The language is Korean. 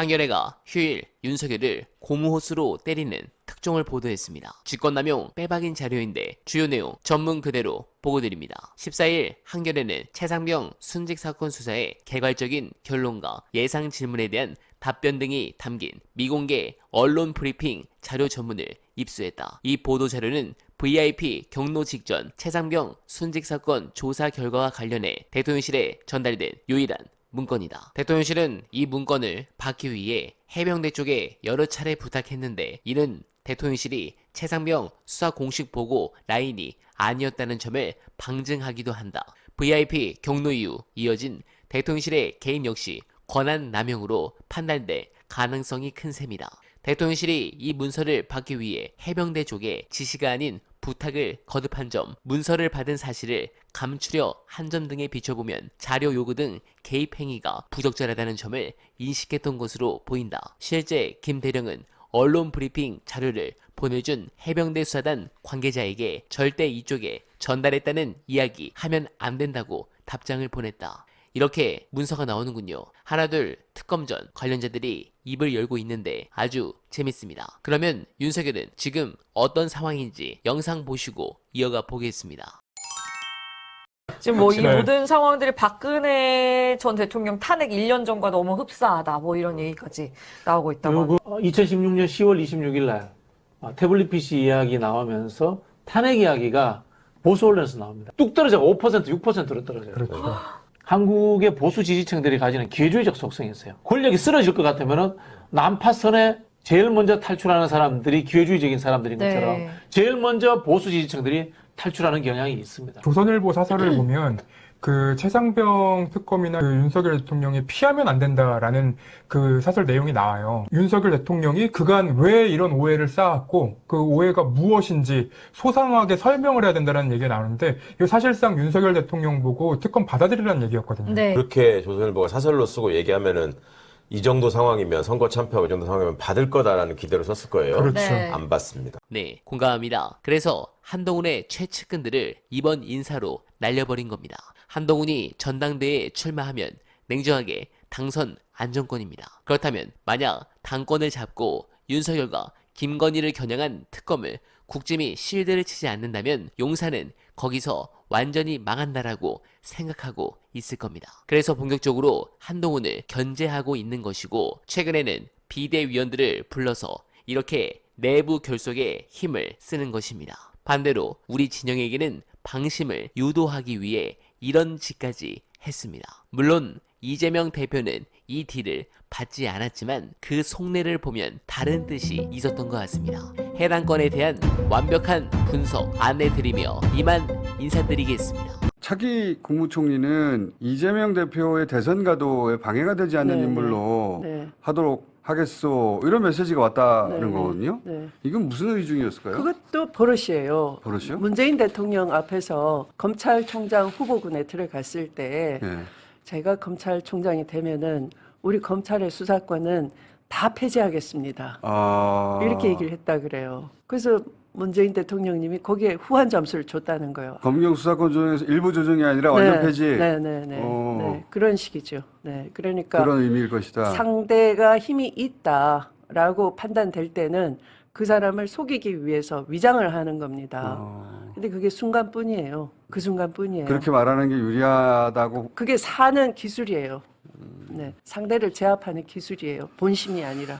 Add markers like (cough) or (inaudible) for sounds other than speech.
한겨레가 휴일 윤석열을 고무호수로 때리는 특종을 보도했습니다. 직권남용 빼박인 자료인데 주요 내용 전문 그대로 보고드립니다. 14일 한겨레는 최상병 순직 사건 수사의 개괄적인 결론과 예상 질문에 대한 답변 등이 담긴 미공개 언론 브리핑 자료 전문을 입수했다. 이 보도 자료는 VIP 경로 직전 최상병 순직 사건 조사 결과와 관련해 대통령실에 전달된 유일한 문건이다. 대통령실은 이 문건을 받기 위해 해병대 쪽에 여러 차례 부탁했는데 이는 대통령실이 최상병 수사 공식 보고 라인이 아니었다는 점을 방증하기도 한다. VIP 경로 이후 이어진 대통령실의 개입 역시 권한 남용으로 판단될 가능성이 큰 셈이다. 대통령실이 이 문서를 받기 위해 해병대 쪽에 지시가 아닌 부탁을 거듭한 점, 문서를 받은 사실을 감추려 한 점 등에 비춰보면 자료 요구 등 개입 행위가 부적절하다는 점을 인식했던 것으로 보인다. 실제 김 대령은 언론 브리핑 자료를 보내준 해병대 수사단 관계자에게 절대 이쪽에 전달했다는 이야기 하면 안 된다고 답장을 보냈다. 이렇게 문서가 나오는군요. 하나둘 특검 전 관련자들이 입을 열고 있는데 아주 재밌습니다. 그러면 윤석열은 지금 어떤 상황인지 영상 보시고 이어가 보겠습니다. 지금 뭐이 네. 모든 상황들이 박근혜 전 대통령 탄핵 1년 전과 너무 흡사하다. 뭐 이런 얘기까지 나오고 있다고. 그리고 2016년 10월 26일 날 어, 태블릿 PC 이야기 나오면서 탄핵 이야기가 보수 언론에서 나옵니다. 뚝 떨어져가 5% 6%로 떨어져요. 그렇죠. 한국의 보수 지지층들이 가지는 기회주의적 속성이 있어요. 권력이 쓰러질 것 같으면은 난파선에 제일 먼저 탈출하는 사람들이 기회주의적인 사람들인 네. 것처럼 제일 먼저 보수 지지층들이 탈출하는 경향이 있습니다. 조선일보 사설을 (clears throat) 보면 그 최상병 특검이나 그 윤석열 대통령이 피하면 안 된다라는 그 사설 내용이 나와요. 윤석열 대통령이 그간 왜 이런 오해를 쌓았고 그 오해가 무엇인지 소상하게 설명을 해야 된다는 얘기가 나오는데 이거 사실상 윤석열 대통령 보고 특검 받아들이라는 얘기였거든요. 네. 그렇게 조선일보가 사설로 쓰고 얘기하면은 이 정도 상황이면 선거 참패하고 이 정도 상황이면 받을 거다라는 기대로 썼을 거예요. 그렇죠. 네. 안 받습니다. 네, 공감합니다. 그래서 한동훈의 최측근들을 이번 인사로 날려버린 겁니다. 한동훈이 전당대회에 출마하면 냉정하게 당선 안정권입니다. 그렇다면 만약 당권을 잡고 윤석열과 김건희를 겨냥한 특검을 국짐이 실드를 치지 않는다면 용사는 거기서 완전히 망한다라고 생각하고 있을 겁니다. 그래서 본격적으로 한동훈을 견제하고 있는 것이고 최근에는 비대위원들을 불러서 이렇게 내부 결속에 힘을 쓰는 것입니다. 반대로 우리 진영에게는 방심을 유도하기 위해 이런 짓까지 했습니다. 물론 이재명 대표는 이 딜을 받지 않았지만 그 속내를 보면 다른 뜻이 있었던 것 같습니다. 해당 건에 대한 완벽한 분석 안내 드리며 이만 인사드리겠습니다. 차기 국무총리는 이재명 대표의 대선 가도에 방해가 되지 않는 네, 인물로 네. 하도록 하겠소 이런 메시지가 왔다는 네, 거거든요. 네. 이건 무슨 의중이었을까요? 그것도 버릇이에요. 버릇이요? 문재인 대통령 앞에서 검찰총장 후보군에 들어갔을 때 예. 제가 검찰총장이 되면은 우리 검찰의 수사권은 다 폐지하겠습니다. 아... 이렇게 얘기를 했다 그래요. 그래서 문재인 대통령님이 거기에 후한 점수를 줬다는 거예요. 검경 수사권 조정에서 일부 조정이 아니라 완전 폐지 네, 네, 네. 어. 네. 그런 식이죠. 네. 그러니까 그런 의미일 것이다. 상대가 힘이 있다라고 판단될 때는 그 사람을 속이기 위해서 위장을 하는 겁니다. 어, 근데 그게 순간뿐이에요. 그 순간뿐이에요. 그렇게 말하는 게 유리하다고 그게 사는 기술이에요. 네. 상대를 제압하는 기술이에요. 본심이 아니라.